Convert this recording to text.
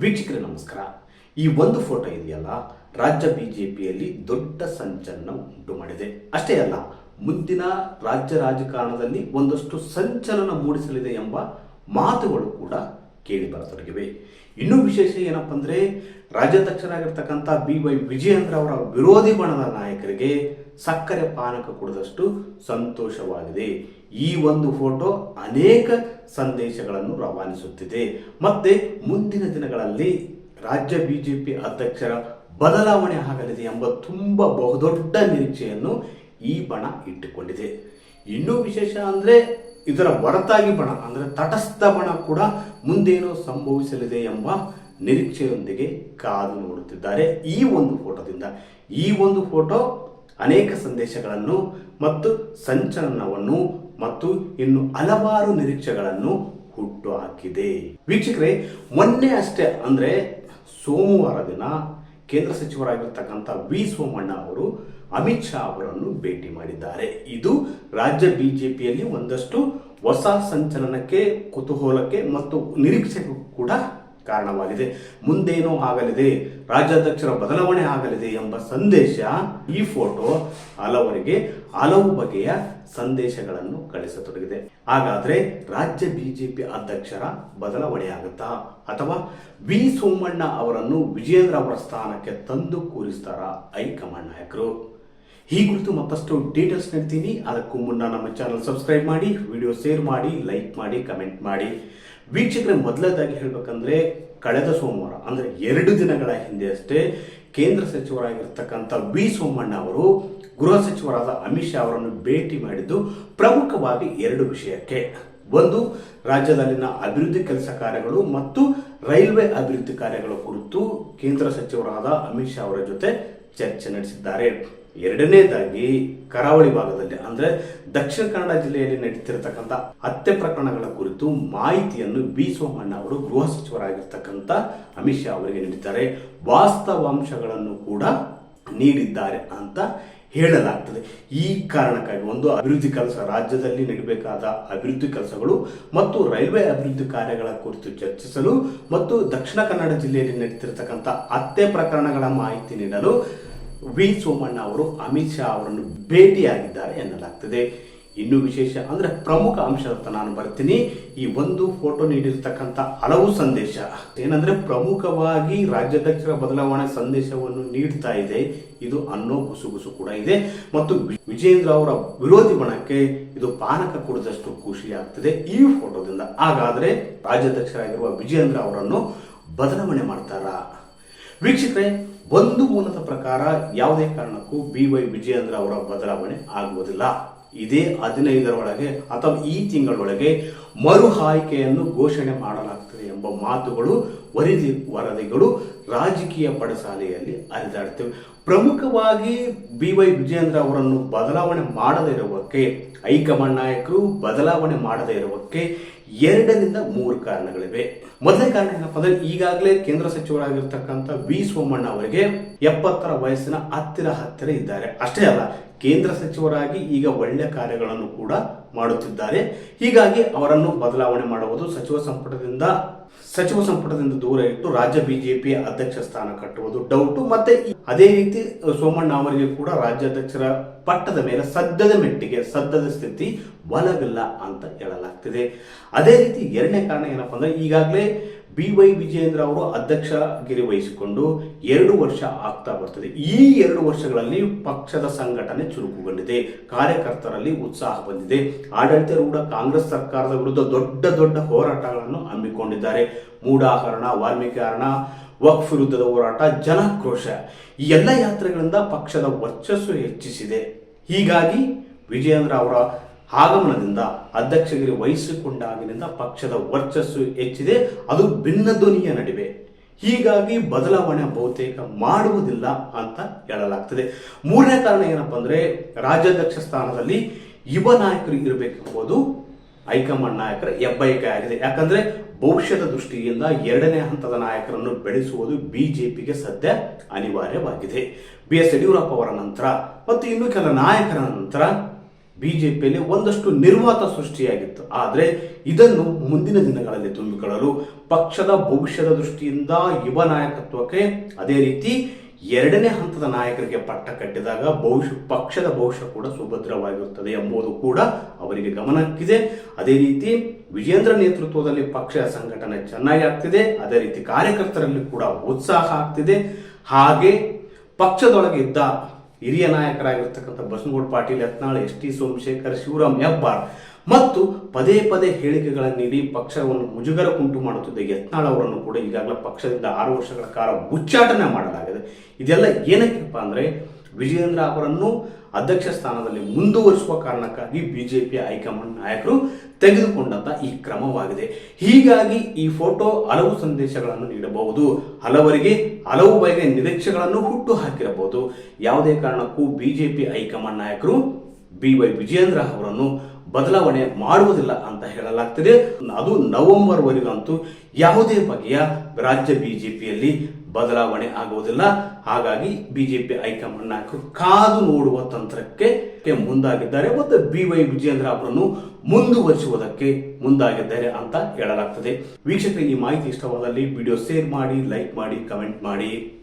ವೀಕ್ಷಕರೇ, ನಮಸ್ಕಾರ. ಈ ಒಂದು ಫೋಟೋ ಇದೆಯಲ್ಲ, ರಾಜ್ಯ ಬಿಜೆಪಿಯಲ್ಲಿ ದೊಡ್ಡ ಸಂಚಲನ ಉಂಟು ಮಾಡಿದೆ. ಅಷ್ಟೇ ಅಲ್ಲ, ಮುಂದಿನ ರಾಜ್ಯ ರಾಜಕಾರಣದಲ್ಲಿ ಒಂದಷ್ಟು ಸಂಚಲನ ಮೂಡಿಸಲಿದೆ ಎಂಬ ಮಾತುಗಳು ಕೂಡ ಕೇಳಿ ಬರತೊಡಗಿವೆ. ಇನ್ನೂ ವಿಶೇಷ ಏನಪ್ಪ ಅಂದರೆ ರಾಜ್ಯಾಧ್ಯಕ್ಷರಾಗಿರ್ತಕ್ಕಂಥ ಬಿ ವೈ ವಿಜಯೇಂದ್ರ ಅವರ ವಿರೋಧಿ ಬಣದ ನಾಯಕರಿಗೆ ಸಕ್ಕರೆ ಪಾನಕ ಕುಡಿದಷ್ಟು ಸಂತೋಷವಾಗಿದೆ. ಈ ಒಂದು ಫೋಟೋ ಅನೇಕ ಸಂದೇಶಗಳನ್ನು ರವಾನಿಸುತ್ತಿದೆ. ಮತ್ತೆ ಮುಂದಿನ ದಿನಗಳಲ್ಲಿ ರಾಜ್ಯ ಬಿಜೆಪಿ ಅಧ್ಯಕ್ಷರ ಬದಲಾವಣೆ ಆಗಲಿದೆ ಎಂಬ ತುಂಬ ಬಹುದೊಡ್ಡ ನಿರೀಕ್ಷೆಯನ್ನು ಈ ಬಣ ಇಟ್ಟುಕೊಂಡಿದೆ. ಇನ್ನೂ ವಿಶೇಷ ಅಂದರೆ ಇದರ ಹೊರತಾಗಿ ಬಣ ಅಂದರೆ ತಟಸ್ಥ ಬಣ ಕೂಡ ಮುಂದೇನೋ ಸಂಭವಿಸಲಿದೆ ಎಂಬ ನಿರೀಕ್ಷೆಯೊಂದಿಗೆ ಕಾದು ನೋಡುತ್ತಿದ್ದಾರೆ ಈ ಒಂದು ಫೋಟೋದಿಂದ. ಈ ಒಂದು ಫೋಟೋ ಅನೇಕ ಸಂದೇಶಗಳನ್ನು ಮತ್ತು ಸಂಚಲನವನ್ನು ಮತ್ತು ಇನ್ನು ಹಲವಾರು ನಿರೀಕ್ಷೆಗಳನ್ನು ಹುಟ್ಟು ಹಾಕಿದೆ. ವೀಕ್ಷಕರೇ, ಮೊನ್ನೆ ಅಷ್ಟೇ ಅಂದ್ರೆ ಸೋಮವಾರ ದಿನ ಕೇಂದ್ರ ಸಚಿವರಾಗಿರ್ತಕ್ಕಂಥ ವಿ ಸೋಮಣ್ಣ ಅವರು ಅಮಿತ್ ಶಾ ಅವರನ್ನು ಭೇಟಿ ಮಾಡಿದ್ದಾರೆ. ಇದು ರಾಜ್ಯ ಬಿಜೆಪಿಯಲ್ಲಿ ಒಂದಷ್ಟು ಹೊಸ ಸಂಚಲನಕ್ಕೆ, ಕುತೂಹಲಕ್ಕೆ ಮತ್ತು ನಿರೀಕ್ಷೆಗೂ ಕೂಡ ಕಾರಣವಾಗಿದೆ. ಮುಂದೇನೋ ಆಗಲಿದೆ, ರಾಜ್ಯಾಧ್ಯಕ್ಷರ ಬದಲಾವಣೆ ಆಗಲಿದೆ ಎಂಬ ಸಂದೇಶ ಈ ಫೋಟೋ ಹಲವರಿಗೆ ಹಲವು ಬಗೆಯ ಸಂದೇಶಗಳನ್ನು ಕಳಿಸತೊಡಗಿದೆ. ಹಾಗಾದ್ರೆ ರಾಜ್ಯ ಬಿಜೆಪಿ ಅಧ್ಯಕ್ಷರ ಬದಲಾವಣೆ ಆಗುತ್ತಾ? ಅಥವಾ ವಿ ಸೋಮಣ್ಣ ಅವರನ್ನು ವಿಜೇಂದ್ರ ಅವರ ಸ್ಥಾನಕ್ಕೆ ತಂದು ಕೂರಿಸ್ತಾರ ಹೈಕಮಾಂಡ್ ನಾಯಕರು? ಈ ಕುರಿತು ಮತ್ತಷ್ಟು ಡೀಟೇಲ್ಸ್ ನೀಡ್ತೀನಿ. ಅದಕ್ಕೂ ಮುನ್ನ ನಮ್ಮ ಚಾನಲ್ ಸಬ್ಸ್ಕ್ರೈಬ್ ಮಾಡಿ ವಿಡಿಯೋ ಶೇರ್ ಮಾಡಿ ಲೈಕ್ ಮಾಡಿ ಕಮೆಂಟ್ ಮಾಡಿ. ವೀಕ್ಷಕರೇ, ಮೊದಲನೇದಾಗಿ ಹೇಳ್ಬೇಕಂದ್ರೆ, ಕಳೆದ ಸೋಮವಾರ, ಅಂದ್ರೆ ಎರಡು ದಿನಗಳ ಹಿಂದೆ ಅಷ್ಟೇ, ಕೇಂದ್ರ ಸಚಿವರಾಗಿರ್ತಕ್ಕಂಥ ವಿ ಸೋಮಣ್ಣ ಅವರು, ಗೃಹ ಸಚಿವರಾದ ಅಮಿತ್ ಶಾ ಅವರನ್ನು ಭೇಟಿ ಮಾಡಿದ್ದು ಪ್ರಮುಖವಾಗಿ ಎರಡು ವಿಷಯಕ್ಕೆ. ಒಂದು, ರಾಜ್ಯದಲ್ಲಿನ ಅಭಿವೃದ್ಧಿ ಕೆಲಸ ಕಾರ್ಯಗಳು ಮತ್ತು ರೈಲ್ವೆ ಅಭಿವೃದ್ಧಿ ಕಾರ್ಯಗಳ ಕುರಿತು ಕೇಂದ್ರ ಸಚಿವರಾದ ಅಮಿತ್ ಶಾ ಅವರ ಜೊತೆ ಚರ್ಚೆ ನಡೆಸಿದ್ದಾರೆ. ಎರಡನೇದಾಗಿ ಕರಾವಳಿ ಭಾಗದಲ್ಲಿ, ಅಂದ್ರೆ ದಕ್ಷಿಣ ಕನ್ನಡ ಜಿಲ್ಲೆಯಲ್ಲಿ ನಡೀತಿರತಕ್ಕಂಥ ಹತ್ಯೆ ಪ್ರಕರಣಗಳ ಕುರಿತು ಮಾಹಿತಿಯನ್ನು ಬಿ ಸೋಮಣ್ಣ ಅವರು ಗೃಹ ಸಚಿವರಾಗಿರ್ತಕ್ಕಂಥ ಅಮಿತ್ ಶಾ ಅವರಿಗೆ ನೀಡಿದ್ದಾರೆ. ವಾಸ್ತವಾಂಶಗಳನ್ನು ಕೂಡ ನೀಡಿದ್ದಾರೆ ಅಂತ ಹೇಳಲಾಗ್ತದೆ. ಈ ಕಾರಣಕ್ಕಾಗಿ ಒಂದು ಅಭಿವೃದ್ಧಿ ಕೆಲಸ ರಾಜ್ಯದಲ್ಲಿ ನಡೀಬೇಕಾದ ಅಭಿವೃದ್ಧಿ ಕೆಲಸಗಳು ಮತ್ತು ರೈಲ್ವೆ ಅಭಿವೃದ್ಧಿ ಕಾರ್ಯಗಳ ಕುರಿತು ಚರ್ಚಿಸಲು ಮತ್ತು ದಕ್ಷಿಣ ಕನ್ನಡ ಜಿಲ್ಲೆಯಲ್ಲಿ ನಡೀತಿರತಕ್ಕಂಥ ಹತ್ಯೆ ಪ್ರಕರಣಗಳ ಮಾಹಿತಿ ನೀಡಲು ವಿ ಸೋಮಣ್ಣ ಅವರು, ಅಮಿತ್ ಶಾ ಅವರನ್ನು ಭೇಟಿಯಾಗಿದ್ದಾರೆ ಎನ್ನಲಾಗ್ತದೆ. ಇನ್ನು ವಿಶೇಷ ಅಂದ್ರೆ ಪ್ರಮುಖ ಅಂಶದತ್ತ ನಾನು ಬರ್ತೀನಿ. ಈ ಒಂದು ಫೋಟೋ ನೀಡಿರ್ತಕ್ಕಂಥ ಹಲವು ಸಂದೇಶ. ಏನಂದ್ರೆ ಪ್ರಮುಖವಾಗಿ ರಾಜ್ಯಾಧ್ಯಕ್ಷರ ಬದಲಾವಣೆ ಸಂದೇಶವನ್ನು ನೀಡ್ತಾ ಇದೆ. ಇದು ಅನ್ನೋ ಗುಸುಗುಸು ಕೂಡ ಇದೆ. ಮತ್ತು ವಿಜೇಂದ್ರ ಅವರ ವಿರೋಧಿ ಬಣಕ್ಕೆ ಇದು ಪಾನಕ ಕುಡಿದಷ್ಟು ಖುಷಿ ಆಗ್ತದೆ ಈ ಫೋಟೋದಿಂದ. ಹಾಗಾದ್ರೆ ರಾಜ್ಯಾಧ್ಯಕ್ಷರಾಗಿರುವ ವಿಜೇಂದ್ರ ಅವರನ್ನು ಬದಲಾವಣೆ ಮಾಡ್ತಾರಾ? ವೀಕ್ಷಕರೇ ಒಂದು ಮೂಲದ ಪ್ರಕಾರ ಯಾವುದೇ ಕಾರಣಕ್ಕೂ ಬಿ ವೈ ವಿಜಯೇಂದ್ರ ಅವರ ಬದಲಾವಣೆ ಆಗುವುದಿಲ್ಲ. ಇದೇ ಹದಿನೈದರ ಒಳಗೆ ಅಥವಾ ಈ ತಿಂಗಳೊಳಗೆ ಮರು ಆಯ್ಕೆಯನ್ನು ಘೋಷಣೆ ಮಾಡಲಾಗ್ತದೆ ಎಂಬ ಮಾತುಗಳು ವರದಿ, ವರದಿಗಳು ರಾಜಕೀಯ ಪಡಸಾಲೆಯಲ್ಲಿ ಹರಿದಾಡ್ತವೆ. ಪ್ರಮುಖವಾಗಿ ಬಿ ವೈ ವಿಜಯೇಂದ್ರ ಅವರನ್ನು ಬದಲಾವಣೆ ಮಾಡದೇ ಇರುವಕ್ಕೆ, ಹೈಕಮಾಂಡ್ ನಾಯಕರು ಬದಲಾವಣೆ ಮಾಡದೇ ಇರುವಕ್ಕೆ ಎರಡರಿಂದ ಮೂರು ಕಾರಣಗಳಿವೆ. ಮೊದಲನೇ ಕಾರಣ ಏನಪ್ಪ ಅಂದ್ರೆ ಈಗಾಗಲೇ ಕೇಂದ್ರ ಸಚಿವರಾಗಿರ್ತಕ್ಕಂಥ ವಿ ಸೋಮಣ್ಣ ಅವರಿಗೆ ಎಪ್ಪತ್ತರ ವಯಸ್ಸಿನ ಹತ್ತಿರ ಹತ್ತಿರ ಇದ್ದಾರೆ. ಅಷ್ಟೇ ಅಲ್ಲ, ಕೇಂದ್ರ ಸಚಿವರಾಗಿ ಈಗ ಒಳ್ಳೆ ಕಾರ್ಯಗಳನ್ನು ಕೂಡ ಮಾಡುತ್ತಿದ್ದಾರೆ. ಹೀಗಾಗಿ ಅವರನ್ನು ಬದಲಾವಣೆ ಮಾಡುವುದು ಸಚಿವ ಸಂಪುಟದಿಂದ ಸಚಿವ ಸಂಪುಟದಿಂದ ದೂರ ಇಟ್ಟು ರಾಜ್ಯ ಬಿಜೆಪಿ ಅಧ್ಯಕ್ಷ ಸ್ಥಾನ ಕಟ್ಟುವುದು ಡೌಟು ಮತ್ತೆ ಅದೇ ರೀತಿ ಸೋಮಣ್ಣ ಅವರಿಗೆ ಕೂಡ ರಾಜ್ಯಾಧ್ಯಕ್ಷರ ಪಟ್ಟದ ಮೇಲೆ ಸದ್ಯದ ಮೆಟ್ಟಿಗೆ, ಸದ್ಯದ ಸ್ಥಿತಿ ಬಲವಿಲ್ಲ ಅಂತ ಹೇಳಲಾಗ್ತಿದೆ. ಅದೇ ರೀತಿ ಎರಡನೇ ಕಾರಣ ಏನಪ್ಪಾ ಅಂದ್ರೆ ಈಗಾಗಲೇ ಬಿ ವೈ ವಿಜಯೇಂದ್ರ ಅವರು ಅಧ್ಯಕ್ಷಗಿರಿ ವಹಿಸಿಕೊಂಡು ಎರಡು ವರ್ಷ ಆಗ್ತಾ ಬರ್ತದೆ. ಈ ಎರಡು ವರ್ಷಗಳಲ್ಲಿ ಪಕ್ಷದ ಸಂಘಟನೆ ಚುರುಕುಗೊಂಡಿದೆ. ಕಾರ್ಯಕರ್ತರಲ್ಲಿ ಉತ್ಸಾಹ ಬಂದಿದೆ. ಆಡಳಿತಾರೂಢ ಕಾಂಗ್ರೆಸ್ ಸರ್ಕಾರದ ವಿರುದ್ಧ ದೊಡ್ಡ ದೊಡ್ಡ ಹೋರಾಟಗಳನ್ನು ಹಮ್ಮಿಕೊಂಡಿದ್ದಾರೆ. ಮೂಢಾಹರಣ, ವಾಲ್ಮೀಕಿಹರಣ, ವಕ್ಫ್ ವಿರುದ್ಧದ ಹೋರಾಟ, ಜನಾಕ್ರೋಶ ಈ ಎಲ್ಲ ಯಾತ್ರೆಗಳಿಂದ ಪಕ್ಷದ ವರ್ಚಸ್ಸು ಹೆಚ್ಚಿಸಿದೆ. ಹೀಗಾಗಿ ವಿಜಯೇಂದ್ರ ಅವರ ಆಗಮನದಿಂದ ಅಧ್ಯಕ್ಷಗಿರಿ ವಹಿಸಿಕೊಂಡಾಗಿನಿಂದ ಪಕ್ಷದ ವರ್ಚಸ್ಸು ಹೆಚ್ಚಿದೆ, ಅದು ಭಿನ್ನ ಧ್ವನಿಯ ನಡುವೆ. ಹೀಗಾಗಿ ಬದಲಾವಣೆ ಬಹುತೇಕ ಮಾಡುವುದಿಲ್ಲ ಅಂತ ಹೇಳಲಾಗ್ತದೆ. ಮೂರನೇ ಕಾರಣ ಏನಪ್ಪ ಅಂದ್ರೆ, ರಾಜ್ಯಾಧ್ಯಕ್ಷ ಸ್ಥಾನದಲ್ಲಿ ಯುವ ನಾಯಕರು ಇರಬೇಕೆಂಬುದು ಹೈಕಮಾಂಡ್ ನಾಯಕರ ಹೆಬ್ಬಯಕೆ ಆಗಿದೆ. ಯಾಕಂದ್ರೆ, ಭವಿಷ್ಯದ ದೃಷ್ಟಿಯಿಂದ ಎರಡನೇ ಹಂತದ ನಾಯಕರನ್ನು ಬೆಳೆಸುವುದು ಬಿಜೆಪಿಗೆ ಸದ್ಯ ಅನಿವಾರ್ಯವಾಗಿದೆ. ಬಿ ಎಸ್ ಯಡಿಯೂರಪ್ಪ ಅವರ ನಂತರ, ಮತ್ತು ಇನ್ನು ಕೆಲ ನಾಯಕರ ನಂತರ ಬಿಜೆಪಿಯಲ್ಲಿ ಒಂದಷ್ಟು ನಿರ್ವಾತ ಸೃಷ್ಟಿಯಾಗಿತ್ತು. ಆದರೆ ಇದನ್ನು ಮುಂದಿನ ದಿನಗಳಲ್ಲಿ ತುಂಬಿಕೊಳ್ಳಲು ಪಕ್ಷದ ಭವಿಷ್ಯದ ದೃಷ್ಟಿಯಿಂದ ಯುವ ನಾಯಕತ್ವಕ್ಕೆ ಅದೇ ರೀತಿ ಎರಡನೇ ಹಂತದ ನಾಯಕರಿಗೆ ಪಟ್ಟ ಕಟ್ಟಿದಾಗ ಭವಿಷ್ಯ, ಪಕ್ಷದ ಭವಿಷ್ಯ ಕೂಡ ಸುಭದ್ರವಾಗಿರುತ್ತದೆ ಎಂಬುದು ಕೂಡ ಅವರಿಗೆ ಗಮನಕ್ಕಿದೆ ಅದೇ ರೀತಿ ವಿಜೇಂದ್ರ ನೇತೃತ್ವದಲ್ಲಿ ಪಕ್ಷ ಸಂಘಟನೆ ಚೆನ್ನಾಗಿ ಆಗ್ತಿದೆ. ಅದೇ ರೀತಿ ಕಾರ್ಯಕರ್ತರಲ್ಲಿ ಕೂಡ ಉತ್ಸಾಹ ಆಗ್ತಿದೆ. ಹಾಗೆ ಪಕ್ಷದೊಳಗೆ ಇದ್ದ ಹಿರಿಯ ನಾಯಕರಾಗಿರ್ತಕ್ಕಂಥ ಬಸನಗೌಡ ಪಾಟೀಲ್, ಯತ್ನಾಳ್, ಎಸ್ ಟಿ ಸೋಮಶೇಖರ್, ಶಿವರಾಮ್ ಹೆಬ್ಬಾರ್ ಮತ್ತು ಪದೇ ಪದೇ ಹೇಳಿಕೆಗಳನ್ನು ನೀಡಿ ಪಕ್ಷವನ್ನು ಮುಜುಗರಕ್ಕುಂಟು ಮಾಡುತ್ತಿದ್ದ ಯತ್ನಾಳ್ ಅವರನ್ನು ಕೂಡ ಈಗಾಗಲೇ ಪಕ್ಷದಿಂದ ಆರು ವರ್ಷಗಳ ಕಾಲ ಉಚ್ಚಾಟನೆ ಮಾಡಲಾಗಿದೆ. ಇದೆಲ್ಲ ಏನಕ್ಕೆಪ್ಪ ಅಂದರೆ ವಿಜಯೇಂದ್ರ ಅವರನ್ನು ಅಧ್ಯಕ್ಷ ಸ್ಥಾನದಲ್ಲಿ ಮುಂದುವರಿಸುವ ಕಾರಣಕ್ಕಾಗಿ ಬಿಜೆಪಿ ಹೈಕಮಾಂಡ್ ನಾಯಕರು ತೆಗೆದುಕೊಂಡಂತ ಈ ಕ್ರಮವಾಗಿದೆ. ಹೀಗಾಗಿ ಈ ಫೋಟೋ ಹಲವು ಸಂದೇಶಗಳನ್ನು ನೀಡಬಹುದು. ಹಲವರಿಗೆ ಹಲವು ಬಗೆಯ ನಿರೀಕ್ಷೆಗಳನ್ನು ಹುಟ್ಟು ಹಾಕಿರಬಹುದು. ಯಾವುದೇ ಕಾರಣಕ್ಕೂ ಬಿಜೆಪಿ ಹೈಕಮಾಂಡ್ ನಾಯಕರು ಬಿ ವೈ ವಿಜಯೇಂದ್ರ ಅವರನ್ನು ಬದಲಾವಣೆ ಮಾಡುವುದಿಲ್ಲ ಅಂತ ಹೇಳಲಾಗ್ತಿದೆ. ಅದು ನವೆಂಬರ್ ವರೆಗಂತೂ ಯಾವುದೇ ಬಗೆಯ ರಾಜ್ಯ ಬಿಜೆಪಿಯಲ್ಲಿ ಬದಲಾವಣೆ ಆಗುವುದಿಲ್ಲ. ಹಾಗಾಗಿ ಬಿಜೆಪಿ ಹೈಕಮಾಂಡ್ ನಾಯಕರು ಕಾದು ನೋಡುವ ತಂತ್ರಕ್ಕೆ ಮುಂದಾಗಿದ್ದಾರೆ ಮತ್ತು ಬಿ ವೈ ವಿಜೇಂದ್ರ ಅವರನ್ನು ಮುಂದುವರಿಸುವುದಕ್ಕೆ ಮುಂದಾಗಿದ್ದಾರೆ ಅಂತ ಹೇಳಲಾಗ್ತದೆ. ವೀಕ್ಷಕರಿಗೆ ಈ ಮಾಹಿತಿ ಇಷ್ಟವಾದಲ್ಲಿ ವಿಡಿಯೋ ಶೇರ್ ಮಾಡಿ, ಲೈಕ್ ಮಾಡಿ, ಕಮೆಂಟ್ ಮಾಡಿ.